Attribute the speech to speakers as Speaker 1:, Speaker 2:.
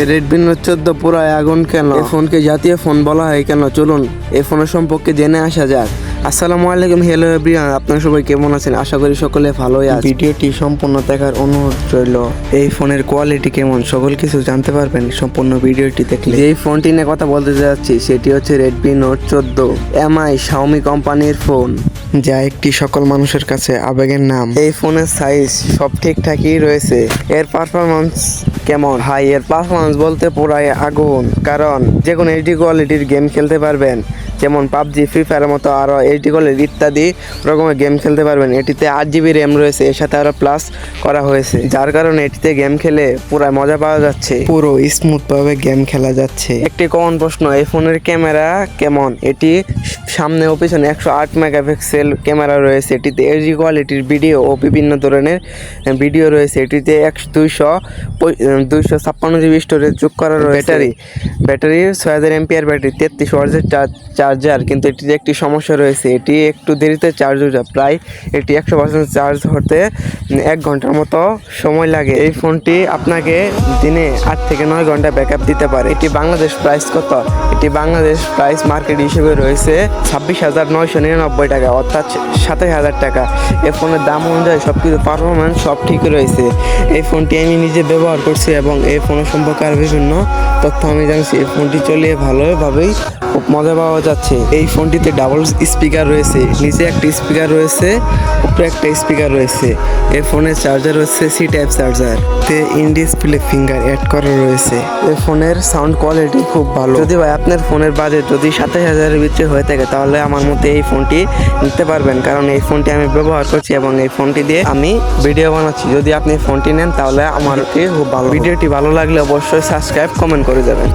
Speaker 1: Redmi note চোদ্দ পুরাই আগুন কেন? এই ফোনকে জাতীয় ফোন বলা হয় কেন? চলুন এই ফোনের সম্পর্কে জেনে আসা যাক। আসসালামু আলাইকুম হ্যালো এভরিওয়ান আপনারা সবাই কেমন আছেন? আশা করি সকলে ভালোই আছেন। ভিডিওটি সম্পূর্ণ দেখার অনুরোধ রইল। এই ফোনের কোয়ালিটি কেমন? সকল কিছু জানতে পারবেন সম্পূর্ণ ভিডিওটি দেখলে। যেই ফোনটি নিয়ে কথা বলতে যাচ্ছি সেটি হচ্ছে রেডমি নোট চোদ্দ এমআই শাওমি কোম্পানির ফোন। যা একটি সকল মানুষের কাছে আবেগের নাম। এই ফোনের সাইজ সব ঠিকঠাকই রয়েছে। এর পারফরমেন্স কেমন? হাই এর পারফরমেন্স বলতে পুরাই আগুন। কারণ যে কোনো এইচডি কোয়ালিটির গেম খেলতে পারবেন। যেমন পাবজি ফ্রি ফায়ারের মতো আরও এইচডি কোয়ালিটি ইত্যাদি রকমের গেম খেলতে পারবেন। এটিতে আট জিবি র্যাম রয়েছে, এর সাথে আরও প্লাস করা হয়েছে। যার কারণে এটিতে গেম খেলে পুরো মজা পাওয়া যাচ্ছে। পুরো স্মুথভাবে গেম খেলা যাচ্ছে। একটি কমন প্রশ্ন, এই ফোনের ক্যামেরা কেমন? এটি সামনে ও পিছনে একশো আট মেগাপিক্সেল ক্যামেরা রয়েছে। এটিতে এইচডি কোয়ালিটির ভিডিও ও বিভিন্ন ধরনের ভিডিও রয়েছে। এটিতে এক দুইশো দুইশো ছাপ্পান্ন জিবি স্টোরেজ যোগ করা রয়েছে। ব্যাটারি। ব্যাটারি ছয় হাজার এমপিআর ব্যাটারি তেত্রিশ ওয়ার্জের চার্জার। কিন্তু এটিতে একটি সমস্যা রয়েছে। এটি একটু দেরিতে চার্জ হয়ে যায়। প্রায় এটি একশো পার্সেন্ট চার্জ হতে এক ঘণ্টার মতো সময় লাগে। এই ফোনটি আপনাকে দিনে আট থেকে নয় ঘণ্টা ব্যাকআপ দিতে পারে। এটি বাংলাদেশ প্রাইস কত? এটি বাংলাদেশ প্রাইস মার্কেট হিসেবে রয়েছে ছাব্বিশ হাজার নয়শো নিরানব্বই টাকা, অর্থাৎ সাতাশ হাজার টাকা। এই ফোনের দাম অনুযায়ী সব কিছু পারফরমেন্স সব ঠিক রয়েছে। এই ফোনটি আমি নিজে ব্যবহার করছি এবং এই ফোনের সম্পর্কে আর বিভিন্ন তথ্য আমি জানছি। এই ফোনটি চলিয়ে ভালোভাবেই খুব মজা পাওয়া যাচ্ছে। এই ফোনটিতে ডাবল স্পিকার রয়েছে, নিচে একটা স্পিকার রয়েছে, উপরে একটা স্পিকার রয়েছে। এই ফোনের চার্জার রয়েছে সি টাইপ চার্জার তে ইন ডিসপ্লে ফিঙ্গার অ্যাড করা রয়েছে। এই ফোনের সাউন্ড কোয়ালিটি খুব ভালো। যদি ভাই আপনার ফোনের বাজেট যদি সাতাশ হাজারের ভিতরে হয়ে থাকে, তাহলে আমার মতে এই ফোনটি নিতে পারবেন। কারণ এই ফোনটি আমি ব্যবহার করছি এবং এই ফোনটি দিয়ে আমি ভিডিও বানাচ্ছি। যদি আপনি ফোনটি নেন, তাহলে আমার খুব ভালো। ভিডিওটি ভালো লাগলে অবশ্যই সাবস্ক্রাইব কমেন্ট করে যাবেন।